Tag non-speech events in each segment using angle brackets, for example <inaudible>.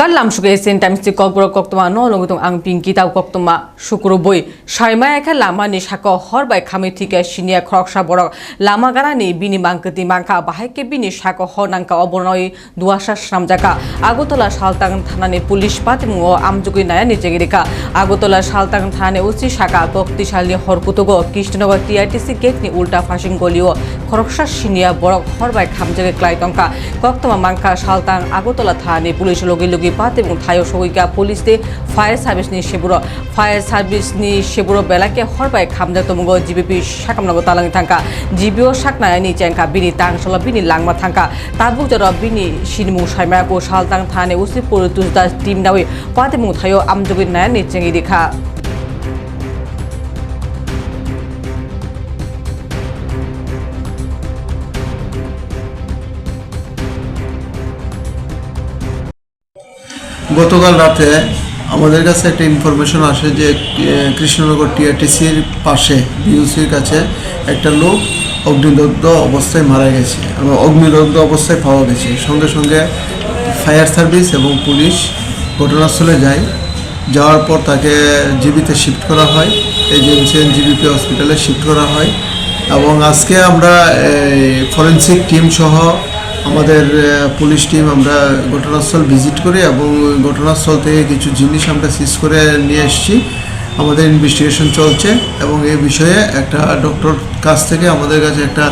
Bukan lam suka esen time si kok bro kok tuma no long tung ang pingki tau kok tuma sukuro boy. Shaima eka lama ni shako hor bai kami tika shinia krok borok. Lama gara ni bini mangketi mangka bahai ke bini shako hor nangka obornoi duasha shramjaka. Agotola shaltang thanane pulis pati mungo amjugui naya ni jegirika. Agotola shaltang thanane usi shaka শক্তিশালী হরকুতগো Krishnanagar TRTC gate নি উল্টা ফাশিং গলিও খরকসা সিনিয়া বরক হরবাই খামজাগে ক্লাইটংকা কক্তমা মাংকা সালতাং আগরতলা থানে police লগে লগে পাত এবং থায়ো সগৈকা পুলিশ দে ফায়ার সার্ভিস নি সেবুর। ফায়ার সার্ভিস নি সেবুর বেলাকে হরবাই খামজা তমুগো জিবিপি সাকামনগো তালাঙ্গি থাঙ্কা। জিবিও নি চেংকা বিনি তাংসলা বিনি লাংমা থাঙ্কা। তাবুক জর বিনি সিনিমু সাইমায়াকো সালতাং থানে উসি পুরুতুজদা টিম দাওই পাত এবং থায়ো আমজগি নায়া নি চেঙ্গি দেখা। গতকাল রাতে আমাদের কাছে একটা ইনফরমেশন আসে যে কৃষ্ণনগর টিআরটিসির পাশে বিউসির কাছে একটা লোক অগ্নিদগ্ধ অবস্থায় মারা গেছে এবং অগ্নিদগ্ধ অবস্থায় পাওয়া গেছে। সঙ্গে সঙ্গে ফায়ার সার্ভিস এবং পুলিশ ঘটনাস্থলে যায়। যাওয়ার পর তাকে জিবিতে শিফট করা হয়। জেমসিএন জিবিপি হসপিটালে শিফট করা হয়। এবং আজকে আমরা ফরেন্সিক টিম সহ আমাদের পুলিশ টিম আমরা ঘটনাস্থল ভিজিট করি এবং ঘটনাস্থল থেকে কিছু জিনিস আমরা সিজ করে নিয়ে এসেছি। আমাদের ইনভেস্টিগেশন চলছে এবং এই বিষয়ে একটা ডক্টর কাছ থেকে আমাদের কাছে একটা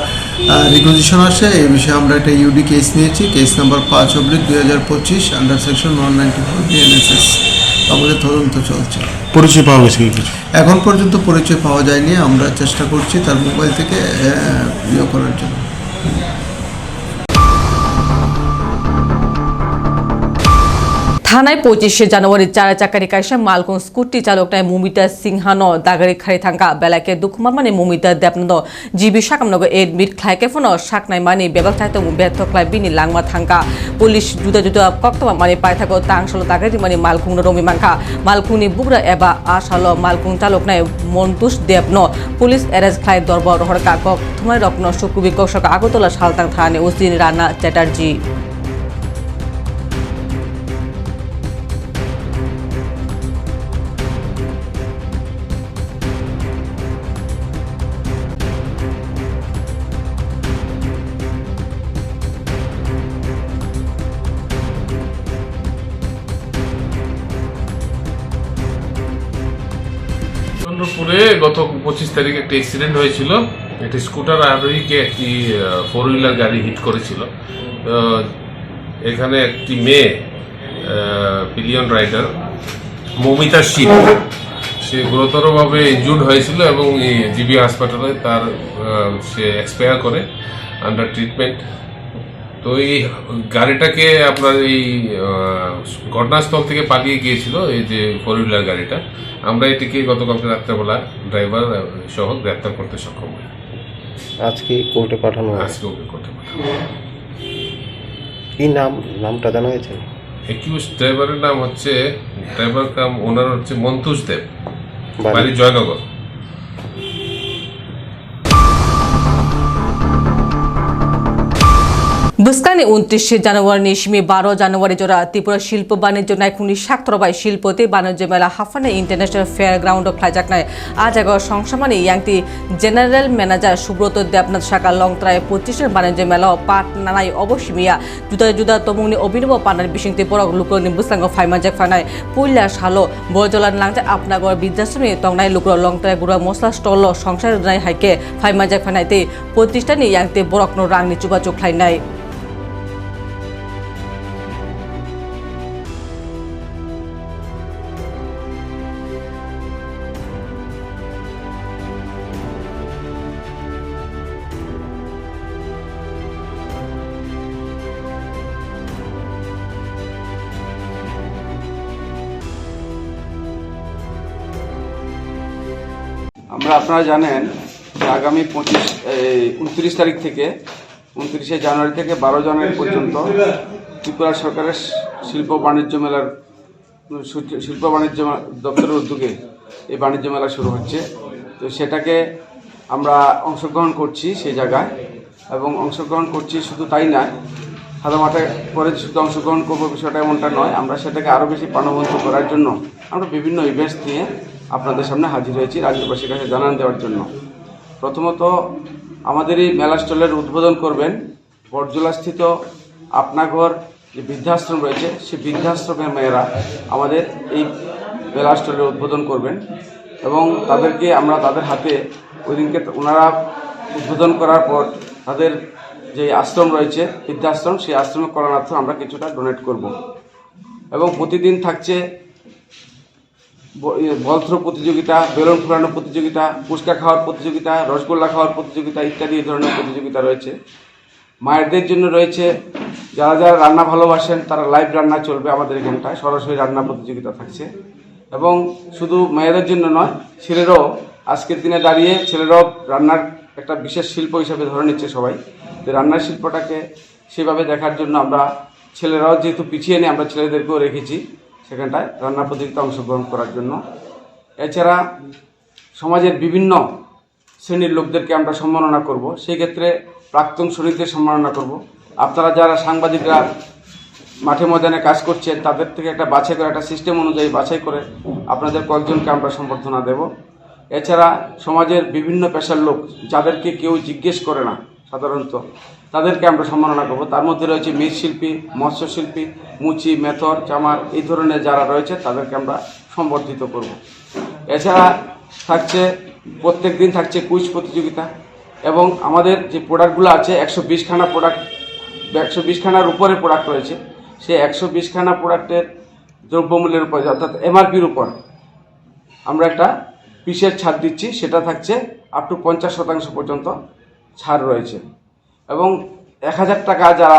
রিকোজিশন আসে। এই বিষয়ে আমরা একটা ইউডি কেস নিয়েছি। কেস নাম্বার পাঁচ অব্লিক দুই হাজার পঁচিশ under section one ninety four BNSS আমাদের তদন্ত চলছে। পরিচয় পাওয়া গেছে কিছু? এখন পর্যন্ত পরিচয় পাওয়া যায়নি। আমরা চেষ্টা করছি তার মোবাইল থেকে ইয়ে করার জন্য। থানায় পঁচিশে জানুয়ারি চারা চাকারি কাইসা মালকুন স্কুটি চালক নাই মুমিতা সিংহানো দাগারি খারি থাঙ্কা বেলাকে দুঃখমান মানে মুমিতা দেবনন্দ জিবি সাকামনগ এডমিট খাইকে ফোন শাকনাই মানে বেবাক থাইতো ব্যর্থ খাই বিনি লাংমা থাঙ্কা পুলিশ জুতা জুতা কক্তমা মানে পাই থাকো তাংসল দাগারি মানে মালকুং রমি মাংখা। মালকুংনি বুগরা এবা আসাল মালকুং চালক নাই মন্তুষ দেবন পুলিশ এরেজ খাই দরব রহরকা কক থুমাই রত্ন সুকুবি কৌশক আগরতলা সালতাং থানে উসিন রানা চ্যাটার্জি। চন্দ্রপুরে গত পঁচিশ তারিখে একটা অ্যাক্সিডেন্ট হয়েছিল। একটি স্কুটার আরোহীকে একটি ফোর হুইলার গাড়ি হিট করেছিল। এখানে একটি মেয়ে পিলিয়ন রাইডার মমিতা শীত সে গুরুতরভাবে ইনজুর্ড হয়েছিল এবং জিবি হাসপাতালে তার সে এক্সপায়ার করে আন্ডার ট্রিটমেন্ট তো এই গাড়িটাকে আপনার এই ঘটনাস্থল থেকে পালিয়ে গিয়েছিল এই যে ফোর হুইলার গাড়িটা। আমরা এটিকে গতকালকে রাত্রেবেলা ড্রাইভার সহ গ্রেপ্তার করতে সক্ষম হই। আজকে কোর্টে পাঠানো আজকে ওকে করতে পারলাম কি নাম? নামটা জানা গেছে একিউজ ড্রাইভারের নাম হচ্ছে ড্রাইভার কাম ওনার হচ্ছে মন্তুষ দেব? বাড়ি জয়নগর। বুস্কানে উনত্রিশে জানুয়ারি নিশমি বারো জানুয়ারি জোড়া ত্রিপুরা শিল্প বাণিজ্য নাইখুনি সাক্তরবাই শিল্পতে বাণিজ্য মেলা হাফানে ইন্টারন্যাশনাল ফেয়ার গ্রাউন্ড অফ ফ্লাইজাকনায় আজ এগারো সংসামানে ইয়াংতি জেনারেল ম্যানেজার সুব্রত দেবনাথ শাখা লংত্রায় পঁচিশের বাণিজ্য মেলা পাট নানাই অবসীমিয়া জুদা জুদা তমুংনি অভিনব পানার বিশিংতি পরক লুকরনি বুস্তাঙ্গ ফাইমাজাক ফানায় পুইলা সালো বজলান লাংতে আপনাগর বৃদ্ধাশ্রমে তংনাই লুকর লংত্রায় গুড়া মশলা স্টল সংসার হাইকে ফাইমাজাক ফানাইতে প্রতিষ্ঠানে ইয়াংতে বরকনো রাংনি চুবাচুক খাইনায় আমরা আপনারা জানেন যে আগামী পঁচিশ উনত্রিশ তারিখ থেকে, উনত্রিশে জানুয়ারি থেকে বারো জানুয়ারি পর্যন্ত ত্রিপুরা সরকারের শিল্প বাণিজ্য মেলার শিল্প বাণিজ্য দপ্তরের উদ্যোগে এই বাণিজ্য মেলা শুরু হচ্ছে। তো সেটাকে আমরা অংশগ্রহণ করছি সেই জায়গায় এবং অংশগ্রহণ করছি শুধু তাই নয় সাদা মাঠে করে শুধু অংশগ্রহণ করব বিষয়টা এমনটা নয়, আমরা সেটাকে আরও বেশি প্রাণবন্ত করার জন্য আমরা বিভিন্ন ইভেন্টস নিয়ে আপনাদের সামনে হাজির হয়েছি রাজ্যবাসীর কাছে জানান দেওয়ার জন্য। প্রথমত, আমাদের এই মেলা স্টলের উদ্বোধন করবেন বরজলাস্থিত আপনাঘর যে বৃদ্ধাশ্রম রয়েছে, সেই বৃদ্ধাশ্রমের মেয়েরা আমাদের এই মেলা স্টলের উদ্বোধন করবেন এবং তাদেরকে আমরা তাদের হাতে ওই দিনকে ওনারা উদ্বোধন করার পর তাদের যে আশ্রম রয়েছে, বৃদ্ধাশ্রম, সেই আশ্রমে করণার্থ আমরা কিছুটা ডোনেট করব। এবং প্রতিদিন থাকছে ব- বল থ্রো প্রতিযোগিতা, বেলুন ফুলানো প্রতিযোগিতা, ফুচকা খাওয়ার প্রতিযোগিতা, রসগোল্লা খাওয়ার প্রতিযোগিতা ইত্যাদি এই ধরনের প্রতিযোগিতা রয়েছে। মায়েরদের জন্য রয়েছে, যারা যারা রান্না ভালোবাসেন তারা লাইভ রান্না চলবে আমাদের এখানটায়, সরাসরি রান্না প্রতিযোগিতা থাকছে। এবং শুধু মেয়েদের জন্য নয়, ছেলেরাও আজকের দিনে দাঁড়িয়ে ছেলেরাও রান্নার একটা বিশেষ শিল্প হিসাবে ধরে নিচ্ছে সবাই। তো রান্নার শিল্পটাকে সেভাবে দেখার জন্য আমরা ছেলেরাও যেহেতু পিছিয়ে নেই, আমরা ছেলেদেরকেও রেখেছি। সেখানটায় রান্না প্রতিযোগিতা অংশগ্রহণ করার জন্য। এছাড়া সমাজের বিভিন্ন শ্রেণির লোকদেরকে আমরা সম্মাননা করব। সেই ক্ষেত্রে প্রাক্তন শরীরদের সম্মাননা করব। আপনারা যারা সাংবাদিকরা মাঠে ময়দানে কাজ করছেন তাদের থেকে একটা বাছাই করে, একটা সিস্টেম অনুযায়ী বাছাই করে আপনাদের কয়েকজনকে আমরা সম্বর্ধনা দেব। এছাড়া সমাজের বিভিন্ন পেশার লোক, যাদেরকে কেউ জিজ্ঞেস করে না সাধারণত। তাদেরকে আমরা সম্মাননা করব। তার মধ্যে রয়েছে মৃৎশিল্পী মৎস্যশিল্পী মুচি, মেথর, চামার, এই ধরনের যারা রয়েছে, তাদেরকে আমরা সম্বর্ধিত করব। এছাড়া থাকছে প্রত্যেক দিন থাকছে কুইজ প্রতিযোগিতা এবং আমাদের যে প্রোডাক্টগুলো আছে, একশো বিশখানা প্রোডাক্ট, একশো বিশখানার উপরে প্রোডাক্ট রয়েছে। সেই একশো বিশখানা প্রোডাক্টের দ্রব্যমূল্যের উপর, অর্থাৎ এমআরপির উপর আমরা একটা পিসের ছাড় দিচ্ছি। সেটা থাকছে আপ টু পঞ্চাশ শতাংশ পর্যন্ত ছাড় রয়েছে। এবং এক হাজার টাকা যারা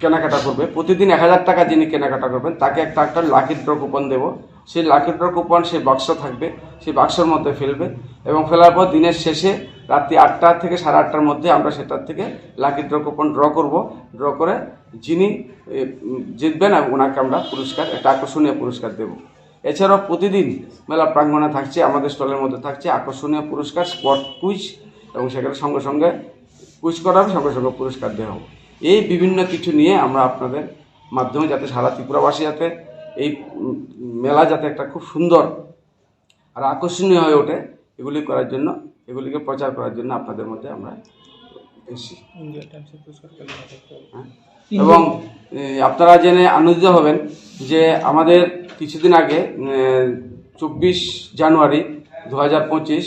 কেনাকাটা করবে, প্রতিদিন এক হাজার টাকা যিনি কেনাকাটা করবেন, তাকে একটা একটা লাকি ড্র কুপন দেবো। সেই লাকি ড্র কুপন সেই বাক্স থাকবে, সেই বাক্সের মধ্যে ফেলবে এবং ফেলার পর দিনের শেষে রাত্রি আটটা থেকে সাড়ে আটটার মধ্যে আমরা সেটার থেকে লাকি ড্র কুপন ড্র করব। ড্র করে যিনি জিতবেন এবং ওনাকে আমরা পুরস্কার, একটা আকর্ষণীয় পুরস্কার দেব। এছাড়াও প্রতিদিন মেলা প্রাঙ্গণে থাকছে, আমাদের স্টলের মধ্যে থাকছে আকর্ষণীয় পুরস্কার স্পট কুইজ এবং সেখানে সঙ্গে সঙ্গে কুইজ করা হবে সঙ্গে সঙ্গে পুরস্কার দেওয়া হবে। এই বিভিন্ন কিছু নিয়ে আমরা আপনাদের মাধ্যমে যাতে সারা ত্রিপুরাবাসী যাতে এই মেলা যাতে একটা খুব সুন্দর আর আকর্ষণীয় হয়ে ওঠে এগুলি করার জন্য এগুলিকে প্রচার করার জন্য আপনাদের মধ্যে আমরা এসেছি। হ্যাঁ। এবং আপনারা জেনে আনন্দিত হবেন যে আমাদের কিছুদিন আগে চব্বিশ জানুয়ারি দু হাজার পঁচিশ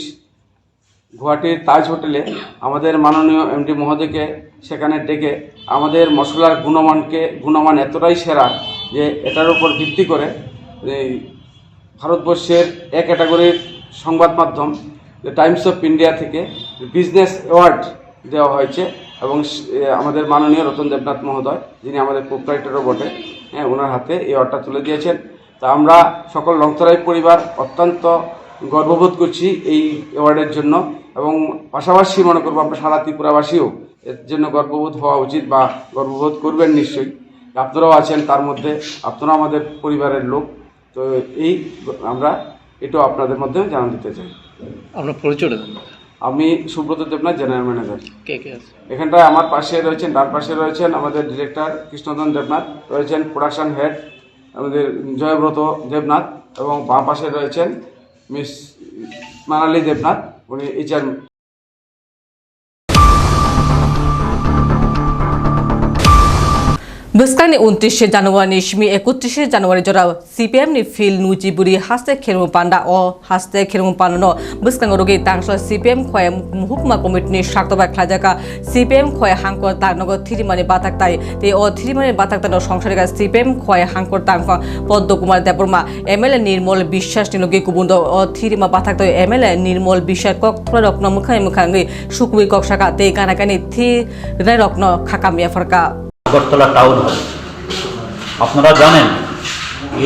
গুয়াহাটির তাজ হোটেলে আমাদের মাননীয় এমডি মহোদয়কে সেখানে ডেকে আমাদের মশলার গুণমানকে, গুণমান এতটাই সেরা যে এটার উপর ভিত্তি করে এই ভারতবর্ষের এক ক্যাটাগরির সংবাদ মাধ্যম টাইমস অফ ইন্ডিয়া থেকে বিজনেস অ্যাওয়ার্ড দেওয়া হয়েছে এবং আমাদের মাননীয় রতন দেবনাথ মহোদয়, যিনি আমাদের প্রোপ্রাইটারও বটে হ্যাঁ ওনার হাতে এই অ্যাওয়ার্ডটা তুলে দিয়েছেন। তা আমরা সকল লংতরাই পরিবার অত্যন্ত গর্ববোধ করছি এই অ্যাওয়ার্ডের জন্য এবং পাশাপাশি মনে করব আমরা সারা ত্রিপুরাবাসীও এর জন্য গর্ববোধ হওয়া উচিত বা গর্ববোধ করবেন নিশ্চয়ই। আপনারাও আছেন তার মধ্যে আপনারাও আমাদের পরিবারের লোক। তো এই আমরা এটাও আপনাদের মধ্যে জানান দিতে চাই। আপনার পরিচয়টা দেন। আমি সুব্রত দেবনাথ জেনারেল ম্যানেজার। কে কে আছে? এখানটায় আমার পাশে রয়েছেন ডান পাশে রয়েছেন আমাদের ডিরেক্টর কৃষ্ণধন দেবনাথ রয়েছেন প্রোডাকশন হেড আমাদের জয়ব্রত দেবনাথ এবং বাঁ পাশে রয়েছেন মিস মানালি দেবনাথ উনি HR ni fil nuji buri haste khirmu panda o haste khirmu panda no buskang rogi tangsla CPM khoy muhukma committee ni shaktoba khlajaka CPM khoy hangkor tagnogo thirimani batak tai te o thirimani batak ta no সংসারে গা CPM khoy hangkor tangfa পদ্ম Kumar Debbarma MLA Nirmal বিশ্বাস নিলগি কুবুন্দ ও থিরিমা তো MLA Nirmal Biswas কক থ্রা রকন মুখাই মুখাঙ্গি সুকুই কক শাকা তে কানাকানি থি রকন খাকামিয়া ফরকা আগরতলা টাউন হল আপনারা জানেন,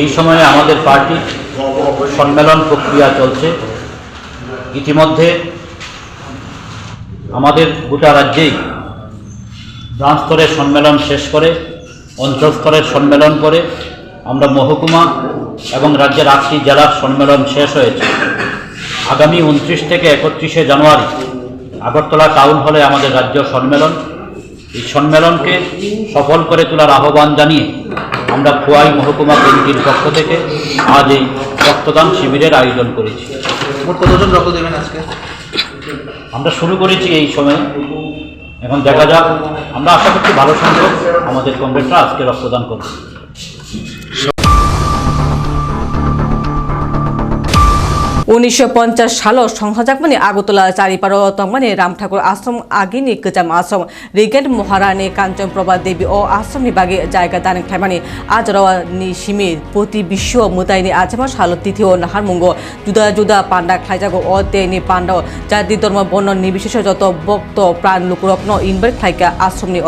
এই সময়ে আমাদের পার্টির সম্মেলন প্রক্রিয়া চলছে। ইতিমধ্যে আমাদের গোটা রাজ্যেই ব্রাঞ্চ স্তরের সম্মেলন শেষ করে, অঞ্চল স্তরের সম্মেলন করে আমরা মহকুমা এবং রাজ্যের আটটি জেলার সম্মেলন শেষ হয়েছে। আগামী উনত্রিশ থেকে একত্রিশে জানুয়ারি আগরতলা টাউন হলে আমাদের রাজ্য সম্মেলন। এই সম্মেলনকে সফল করে তোলার আহ্বান জানিয়ে আমরা খোয়াই মহকুমা কমিটির পক্ষ থেকে আজ এই রক্তদান শিবিরের আয়োজন করেছি। মোট কতজন রক্ত দেবেন আজকে? আমরা শুরু করেছি এই সময়। এখন দেখা যাক। আমরা আশা করছি ভালো সংখ্যক আমাদের কংগ্রেসরা আজকে রক্তদান করবে। উনিশশো পঞ্চাশ সালৰ সংসজাকমানি আগতলা চাৰিপাৰ তংমানি ৰাম ঠাকুৰ আশ্ৰম আগিনি গোজাম আশ্ৰম রিগেন্ট মহারানী কাঞ্চনপ্রভা দেবী ও আশ্রমনি বাগে জায়গা দান খাইমানি আজ রওয়ানি সিমি প্রতি বিশ্ব মুতাইনি আজমা সালো তিথি ও নাহার মুঙ্গ। জুদা জুদা পান্ডা খাইজাগো ও তেনি পান্ডা জাতি ধর্ম বর্ণ নির্বিশেষে যত ভক্ত প্রাণ লুকুরত্ন খাইকা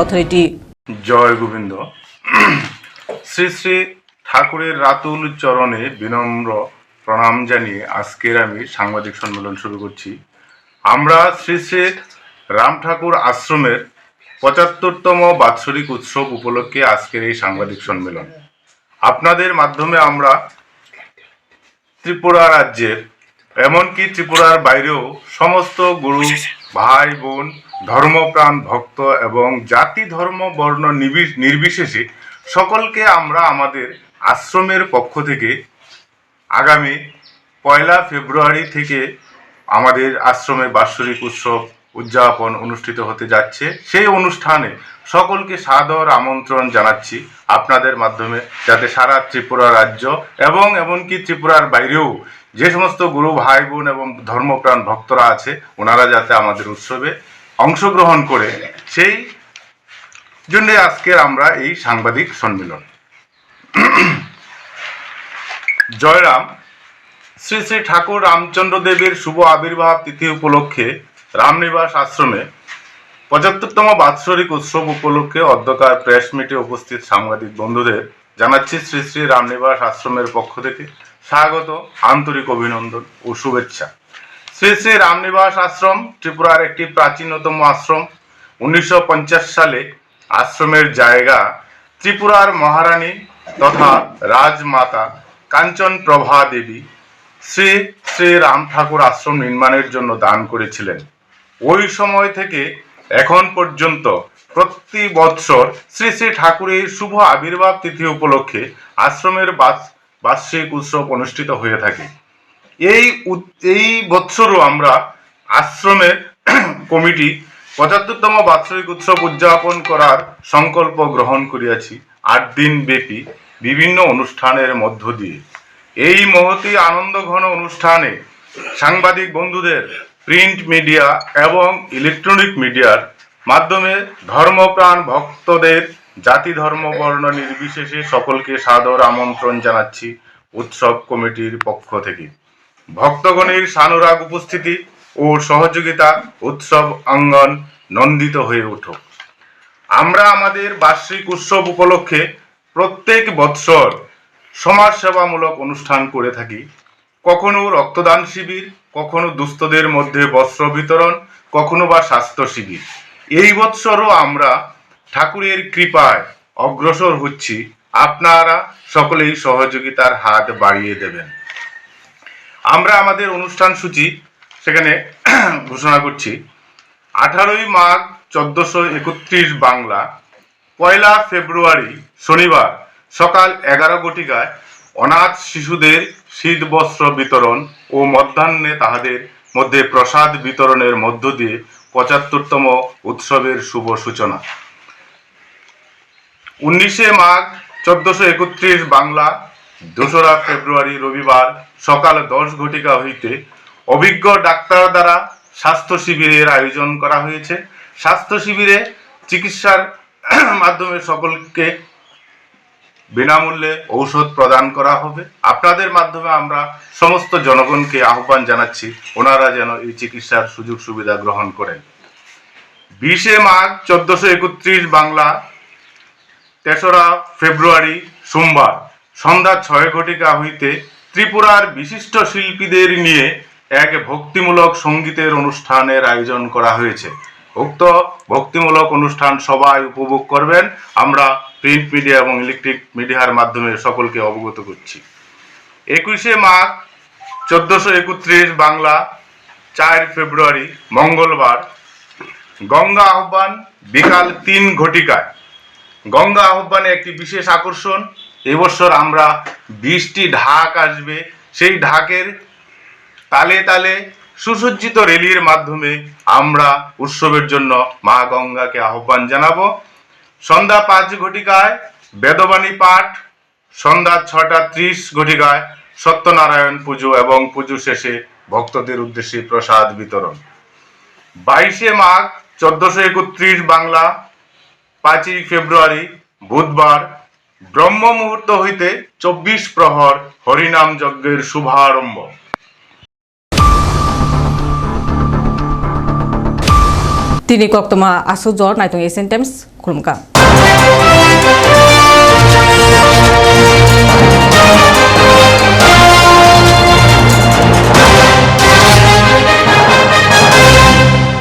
অথরিটি। জয় গোবিন্দ। <clears throat> শ্রী শ্রী ঠাকুরের রাতুল চরণে বিনম্র প্রণাম জানিয়ে আজকের আমি সাংবাদিক সম্মেলন শুরু করছি। আমরা শ্রী শ্রী রাম ঠাকুর আশ্রমের পঁচাত্তরতম বাৎসরিক উৎসব উপলক্ষে আজকের এই সাংবাদিক সম্মেলন। আপনাদের মাধ্যমে আমরা ত্রিপুরা রাজ্যের, এমনকি ত্রিপুরার বাইরেও সমস্ত গুরু, ভাই, বোন, ধর্মপ্রাণ ভক্ত এবং জাতি, ধর্ম, বর্ণ নির্বিশেষে সকলকে আমরা আমাদের আশ্রমের পক্ষ থেকে আগামী পয়লা ফেব্রুয়ারি থেকে আমাদের আশ্রমে বাৎসরিক উৎসব উদযাপন অনুষ্ঠিত হতে যাচ্ছে। সেই অনুষ্ঠানে সকলকে সাদর আমন্ত্রণ জানাচ্ছি আপনাদের মাধ্যমে, যাতে সারা ত্রিপুরা রাজ্য এবং এমনকি ত্রিপুরার বাইরেও যে সমস্ত গুরু ভাই বোন এবং ধর্মপ্রাণ ভক্তরা আছে, ওনারা যাতে আমাদের উৎসবে অংশগ্রহণ করে। সেই জন্য আজকের আমরা এই সাংবাদিক সম্মেলন। জয়রাম, শ্রী শ্রী ঠাকুর রামচন্দ্র দেবের শুভ আবির্ভাব তিথি উপলক্ষে রামনিবাস আশ্রমে পঁচাত্তরতম বাৎসরিক উৎসব উপলক্ষে অধ্যকার প্রেস মিটে উপস্থিত সাংবাদিক বন্ধুদের জানাচ্ছি শ্রী শ্রী রামনিবাস আশ্রমের পক্ষ থেকে স্বাগত, আন্তরিক অভিনন্দন ও শুভেচ্ছা। শ্রী শ্রী রামনিবাস আশ্রম ত্রিপুরার একটি প্রাচীনতম আশ্রম। উনিশশো পঞ্চাশ সালে আশ্রমের জায়গা ত্রিপুরার মহারানী তথা রাজমাতা কাঞ্চন প্রভা দেবী শ্রী শ্রী রাম ঠাকুর আশ্রম নির্মাণের জন্য দান করেছিলেন। ওই সময় থেকে এখন পর্যন্ত প্রতি বৎসর শ্রী শ্রী ঠাকুরের শুভ আবির্ভাব তিথি উপলক্ষে আশ্রমের বার্ষিক উৎসব অনুষ্ঠিত হয়ে থাকে। এই এই বৎসরও আমরা আশ্রমের <clears throat> কমিটি পঁচাত্তরতম বাৎসরিক উৎসব উদযাপন করার সংকল্প গ্রহণ করিয়াছি। আট দিন ব্যাপী বিভিন্ন অনুষ্ঠানের মধ্য দিয়ে। এই মহতি আনন্দ ঘন অনুষ্ঠানে সাংবাদিক বন্ধুদের প্রিন্ট মিডিয়া এবং ইলেকট্রনিক মিডিয়ার মাধ্যমে ধর্মপ্রাণ ভক্তদের জাতি ধর্ম বর্ণ নির্বিশেষে সকলকে সাদর আমন্ত্রণ জানাচ্ছি উৎসব কমিটির পক্ষ থেকে। ভক্তগণের সানুরাগ উপস্থিতি ও সহযোগিতা উৎসব অঙ্গন নন্দিত হয়ে উঠুক। আমরা আমাদের বার্ষিক উৎসব উপলক্ষে প্রত্যেক বৎসর সমাজসেবামূলক অনুষ্ঠান করে থাকি। কখনো রক্তদান শিবির, কখনো দুস্থদের মধ্যে বস্ত্র বিতরণ, কখনো বা স্বাস্থ্য শিবির। এই বৎসরও আমরা ঠাকুরের কৃপায় অগ্রসর হচ্ছি। আপনারা সকলেই সহযোগিতার হাত বাড়িয়ে দেবেন। আমরা আমাদের অনুষ্ঠান সূচি সেখানে <clears throat> ঘোষণা করছি। আঠারোই মাঘ চোদ্দশো একত্রিশ বাংলা, পয়লা ফেব্রুয়ারি শনিবার, সকাল এগারো ঘটিকায় অনাথ শিশুদের শীত বস্ত্র বিতরণ ও মধ্যাহ্নে তাহাদের মধ্যে প্রসাদ বিতরণের মধ্য দিয়ে পঁচাত্তরতম উৎসবের শুভ সূচনা। উনিশে মাঘ চোদ্দশো একত্রিশ বাংলা, দোসরা ফেব্রুয়ারি রবিবার সকাল দশ ঘটিকা হইতে অভিজ্ঞ ডাক্তার দ্বারা স্বাস্থ্য শিবিরের আয়োজন করা হয়েছে। স্বাস্থ্য শিবিরে চিকিৎসার মাধ্যমে সকলকে বিনামূল্যে ঔষধ প্রদান করা হবে। আপনাদের মাধ্যমে আমরা সমস্ত জনগণকে আহ্বান জানাচ্ছি, ওনারা যেন এই চিকিৎসার সুযোগ সুবিধা গ্রহণ করেন। বিশে মাঘ চোদ্দশো একত্রিশ বাংলা, তেসরা ফেব্রুয়ারি সোমবার, সন্ধ্যা ছয় ঘটিকা হইতে ত্রিপুরার বিশিষ্ট শিল্পীদের নিয়ে এক ভক্তিমূলক সঙ্গীতের অনুষ্ঠানের আয়োজন করা হয়েছে। উক্ত ভক্তিমূলক অনুষ্ঠান সবাই উপভোগ করবেন। আমরা প্রিন্ট মিডিয়া এবং ইলেকট্রিক মিডিয়ার মাধ্যমে সকলকে অবগত করছি। একুশে মাঘ, চোদ্দশো একত্রিশ বাংলা, চার ফেব্রুয়ারি, মঙ্গলবার। গঙ্গা আহ্বান বিকাল তিন ঘটিকায়। গঙ্গা আহ্বানে একটি বিশেষ আকর্ষণ, এবছর আমরা বিশটি ঢাক আসবে। সেই ঢাকের তালে তালে সুসজ্জিত রেলির মাধ্যমে আমরা উৎসবের জন্য মা গঙ্গাকে আহ্বান জানাব। সন্ধ্যা পাঁচ ঘটিকায়, বেদবাণী পাঠ, সন্ধ্যা ছটা ত্রিশ ঘটিকায়, সত্যনারায়ণ পুজো এবং পুজো শেষে ভক্তদের উদ্দেশ্যে প্রসাদ বিতরণ বাইশে মাঘ, চোদ্দশো একত্রিশ বাংলা, পাঁচই ফেব্রুয়ারি, বুধবার, ব্রহ্ম মুহূর্ত হইতে চব্বিশ প্রহর হরিনাম যজ্ঞের শুভারম্ভ তিনি কক্তমা jor naitung Asian Times kulumka. Oh,